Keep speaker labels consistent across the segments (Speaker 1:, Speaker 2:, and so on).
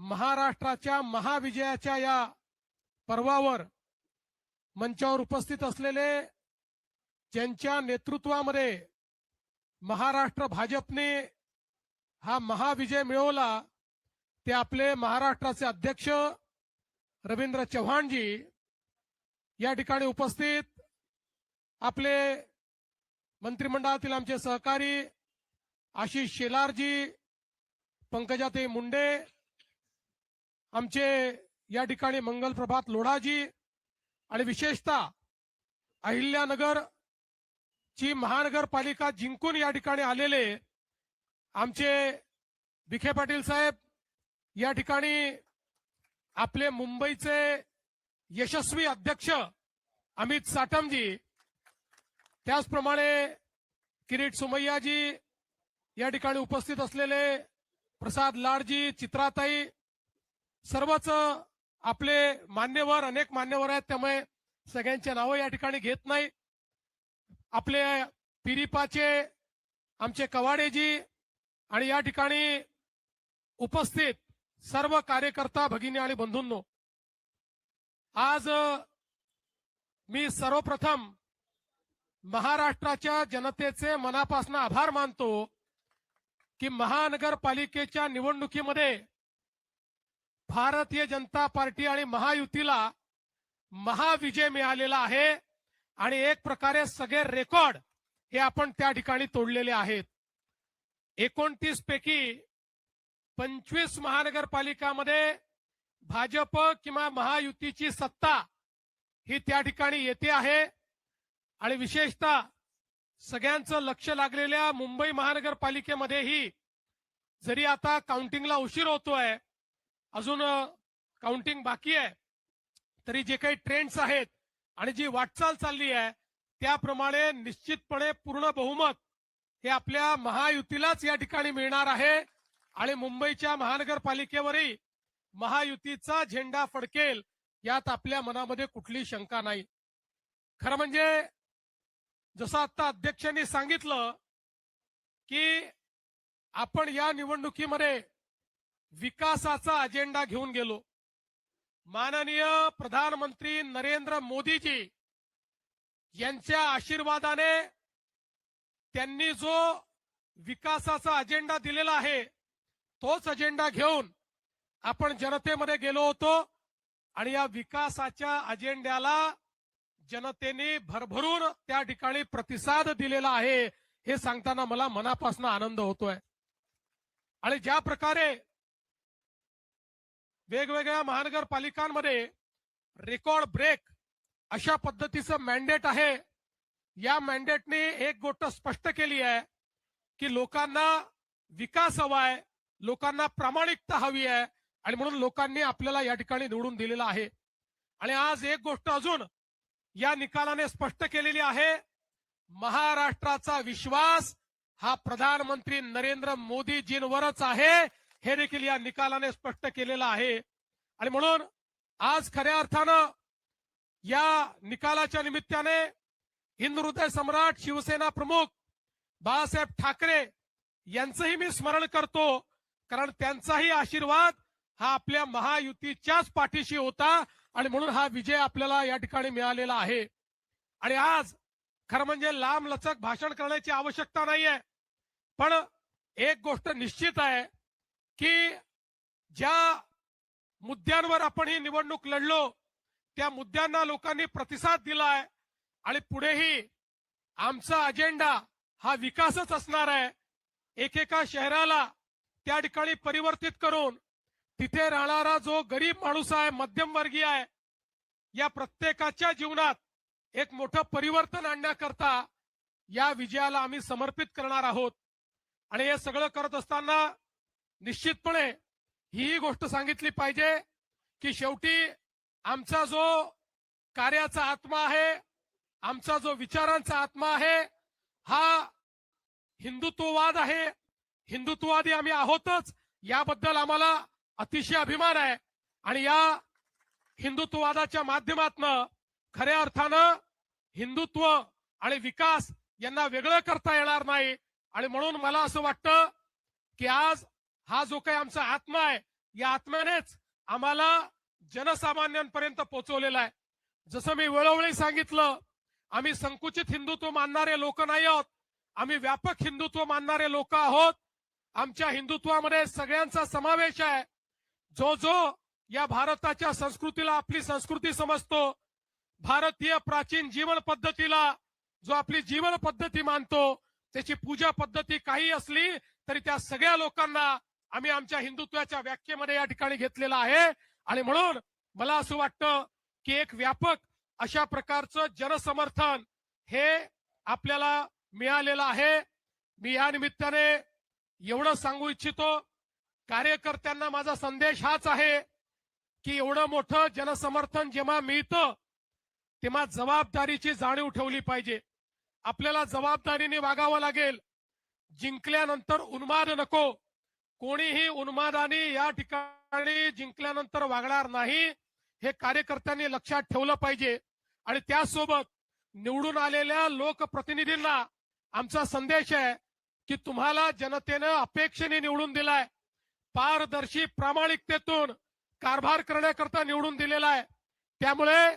Speaker 1: महाराष्ट्राच्या महाविजयाच्या या पर्वावर मंचावर उपस्थित असलेले ज्यांच्या नेतृत्वामध्ये महाराष्ट्र भाजपने हा महाविजय मिळवला ते आपले महाराष्ट्राचे अध्यक्ष रवींद्र चव्हाणजी या ठिकाणी उपस्थित आपले मंत्रिमंडळातील आमचे सहकारी आशिष शेलारजी पंकजाते मुंडे आमचे या ठिकाणी मंगल प्रभात लोढाजी आणि विशेषतः अहिल्यानगर ची महानगरपालिका जिंकून या ठिकाणी आलेले आमचे विखे पाटील साहेब या ठिकाणी आपले मुंबईचे यशस्वी अध्यक्ष अमित साटमजी त्याचप्रमाणे किरीट सुमय्याजी या ठिकाणी उपस्थित असलेले प्रसाद लाडजी चित्राताई सर्वच आपले मान्यवर अनेक मान्यवर आहेत त्यामुळे सगळ्यांचे नावं या ठिकाणी घेत नाही. आपले पिरिपाचे आमचे कवाडेजी आणि या ठिकाणी उपस्थित सर्व कार्यकर्ता भगिनी आणि बंधूंनो आज मी सर्वप्रथम महाराष्ट्राच्या जनतेचे मनापासून आभार मानतो की महानगरपालिकेच्या निवडणुकीमध्ये भारतीय जनता पार्टी आणि महायुतीला महाविजय मिळालेला आहे. आणि एक प्रकारे सगळे रेकॉर्ड हे आपण त्या ठिकाणी तोडलेले आहेत. एकोणतीस पैकी पंचवीस महानगरपालिकामध्ये भाजप किंवा महायुतीची सत्ता ही त्या ठिकाणी येते आहे. आणि विशेषतः सगळ्यांचं लक्ष लागलेल्या मुंबई महानगरपालिकेमध्येही जरी आता काउंटिंगला उशीर होतोय अजून काउंटिंग बाकी आहे. तरी जे काही ट्रेंड्स आहेत आणि जी वाटचाल चालली आहे त्याप्रमाणे निश्चितपणे पूर्ण बहुमत हे आपल्या महायुतीलाच या ठिकाणी मिळणार आहे. आणि मुंबईच्या महानगरपालिकेवरही महायुतीचा झेंडा फडकेल यात आपल्या मनामध्ये कुठली शंका नाही. खरं म्हणजे जसं आता अध्यक्षांनी सांगितलं की आपण या निवडणुकीमध्ये विकासाचा अजेंडा घेऊन गेलो. माननीय प्रधानमंत्री नरेंद्र मोदीजी यांच्या आशीर्वादाने त्यांनी जो विकासाचा अजेंडा दिलेला आहे तोच अजेंडा घेऊन आपण जनतेमध्ये गेलो होतो आणि या विकासाच्या अजेंड्याला जनतेने भरभरून त्या ठिकाणी प्रतिसाद दिलेला आहे हे सांगताना मला मनापासून आनंद होतोय. आणि ज्या प्रकारे वेगवेगळ्या महानगरपालिकांमध्ये रेकॉर्ड ब्रेक अशा पद्धतीचं मॅन्डेट आहे. या मॅन्डेटने एक गोष्ट स्पष्ट केली आहे की लोकांना विकास हवा आहे लोकांना प्रामाणिकता हवी आहे आणि म्हणून लोकांनी आपल्याला या ठिकाणी निवडून दिलेला आहे. आणि आज एक गोष्ट अजून या निकालाने स्पष्ट केलेली आहे महाराष्ट्राचा विश्वास हा प्रधानमंत्री नरेंद्र मोदीजींवरच आहे. हे देखील या निकालाने स्पष्ट केलेलं आहे. आणि म्हणून आज खऱ्या अर्थानं या निकालाच्या निमित्ताने हिंदू हृदय सम्राट शिवसेना प्रमुख बाळासाहेब ठाकरे यांचंही मी स्मरण करतो. कारण त्यांचाही आशीर्वाद हा आपल्या महायुतीच्याच पाठीशी होता आणि म्हणून हा विजय आपल्याला या ठिकाणी मिळालेला आहे. आणि आज खरं म्हणजे लांब लचक भाषण करण्याची आवश्यकता नाहीये. पण एक गोष्ट निश्चित आहे. की ज्या मुद्द्यांवर आपण ही निवडणूक लढलो त्या मुद्द्यांना लोकांनी प्रतिसाद दिलाय आणि पुढेही आमचा अजेंडा हा विकासच असणार आहे. एकेका शहराला त्या ठिकाणी परिवर्तित करून तिथे राहणारा जो गरीब माणूस आहे मध्यमवर्गीय आहे या प्रत्येकाच्या जीवनात एक मोठं परिवर्तन आणण्याकरता या विजयाला आम्ही समर्पित करणार आहोत. आणि हे सगळं करत असताना निश्चितपणे ही गोष्ट सांगितली पाहिजे की शेवटी आमचा जो कार्याचा आत्मा आहे आमचा जो विचारांचा आत्मा आहे हा हिंदुत्ववाद आहे. हिंदुत्ववादी आम्ही आहोतच याबद्दल आम्हाला अतिशय अभिमान आहे. आणि या हिंदुत्ववादाच्या माध्यमातनं खऱ्या अर्थानं हिंदुत्व आणि विकास यांना वेगळं करता येणार नाही. आणि म्हणून मला असं वाटतं की आज हा जो काही आमचा आत्मा आहे या आत्म्यानेच आम्हाला जनसामान्यांपर्यंत पोहोचवलेला आहे. जसं मी वेळोवेळी सांगितलं आम्ही संकुचित हिंदुत्व मानणारे लोक नाही आहोत आम्ही व्यापक हिंदुत्व मानणारे लोक आहोत. आमच्या हिंदुत्वामध्ये सगळ्यांचा समावेश आहे. जो जो या भारताच्या संस्कृतीला आपली संस्कृती समजतो भारतीय प्राचीन जीवन पद्धतीला जो आपली जीवन पद्धती मानतो त्याची पूजा पद्धती काही असली तरी त्या सगळ्या लोकांना आम्ही आमच्या हिंदुत्वाच्या व्याख्येमध्ये या ठिकाणी घेतलेला आहे. आणि म्हणून मला असं वाटतं की एक व्यापक अशा प्रकारचं जनसमर्थन हे आपल्याला मिळालेलं आहे. मी या निमित्ताने एवढं सांगू इच्छितो कार्यकर्त्यांना माझा संदेश हाच आहे की एवढं मोठं जनसमर्थन जेव्हा मिळतं तेव्हा जबाबदारीची जाणीव ठेवली पाहिजे. आपल्याला जबाबदारीने वागावं लागेल. जिंकल्यानंतर उन्माद नको. कोणीही उन्मादाने या ठिकाणी जिंकल्यानंतर वागणार नाही हे कार्यकर्त्यांनी लक्षात ठेवलं पाहिजे. आणि त्यासोबत निवडून आलेल्या लोकप्रतिनिधींना आमचा संदेश आहे की तुम्हाला जनतेनं अपेक्षेने निवडून दिलाय. पारदर्शी प्रामाणिकतेतून कारभार करण्याकरता निवडून दिलेला आहे. त्यामुळे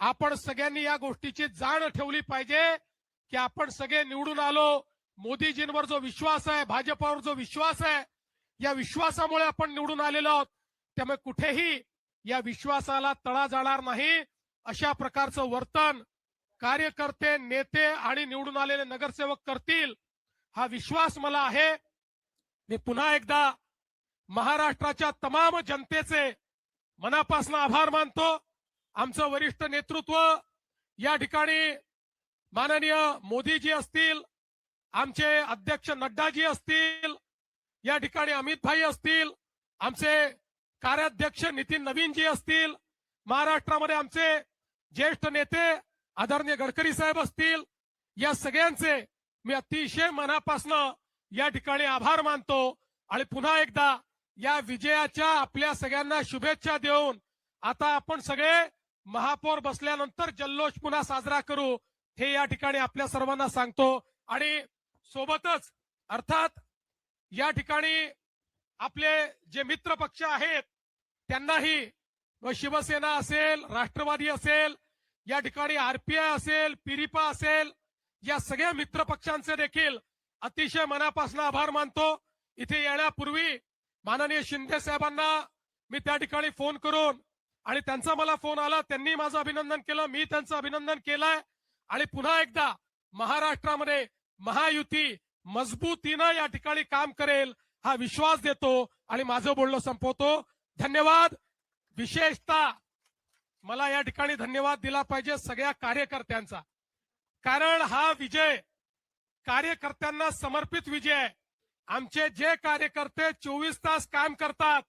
Speaker 1: आपण सगळ्यांनी या गोष्टीची जाण ठेवली पाहिजे की आपण सगळे निवडून आलो. मोदीजींवर जो विश्वास आहे भाजपावर जो विश्वास आहे या विश्वासामुळे आपण निवडून आलेलो आहोत. त्यामुळे कुठेही या विश्वासाला तळा जाणार नाही. अशा प्रकारचं वर्तन कार्यकर्ते नेते आणि निवडून आलेले नगरसेवक करतील हा विश्वास मला आहे. मी पुन्हा एकदा महाराष्ट्राच्या तमाम जनतेचे मनापासून आभार मानतो. आमचं वरिष्ठ नेतृत्व या ठिकाणी माननीय मोदीजी असतील आमचे अध्यक्ष नड्डाजी असतील या ठिकाणी अमित भाई असतील आमचे कार्याध्यक्ष नितीन नवीनजी असतील महाराष्ट्रामध्ये आमचे ज्येष्ठ नेते आदरणीय गडकरी साहेब असतील या सगळ्यांचे मी अतिशय मनापासनं या ठिकाणी आभार मानतो आणि पुन्हा एकदा या विजयाच्या आपल्या सगळ्यांना शुभेच्छा देऊन आता आपण सगळे महापौर बसल्यानंतर जल्लोष पुन्हा साजरा करू हे या ठिकाणी आपल्या सर्वांना सांगतो. आणि सोबतच अर्थात या ठिकाणी आपले जे मित्र पक्ष आहेत त्यांनाही व शिवसेना असेल राष्ट्रवादी असेल या ठिकाणी आरपीआय असेल पिरिपा असेल या सगळ्या मित्र पक्षांचे देखील अतिशय मनापासून आभार मानतो. इथे येण्यापूर्वी माननीय शिंदे साहेबांना मी त्या ठिकाणी फोन करून आणि त्यांचा मला फोन आला त्यांनी माझं अभिनंदन केलं मी त्यांचं अभिनंदन केलंय. आणि पुन्हा एकदा महाराष्ट्रामध्ये महायुती मजबूतीनं या ठिकाणी काम करेल हा विश्वास देतो आणि माझं बोलणं संपवतो. धन्यवाद. विशेषतः मला या ठिकाणी धन्यवाद दिला पाहिजे सगळ्या कार्यकर्त्यांचा. कारण हा विजय कार्यकर्त्यांना समर्पित विजय. आहे आमचे जे कार्यकर्ते चोवीस तास काम करतात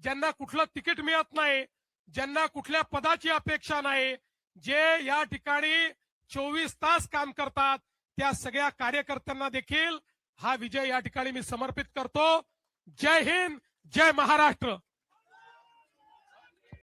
Speaker 1: ज्यांना कुठलं तिकीट मिळत नाही ज्यांना कुठल्या पदाची अपेक्षा नाही जे या ठिकाणी चोवीस तास काम करतात त्या सगळ्या कार्यकर्त्यांना देखील हा विजय या ठिकाणी मी समर्पित करतो. जय हिंद जय महाराष्ट्र.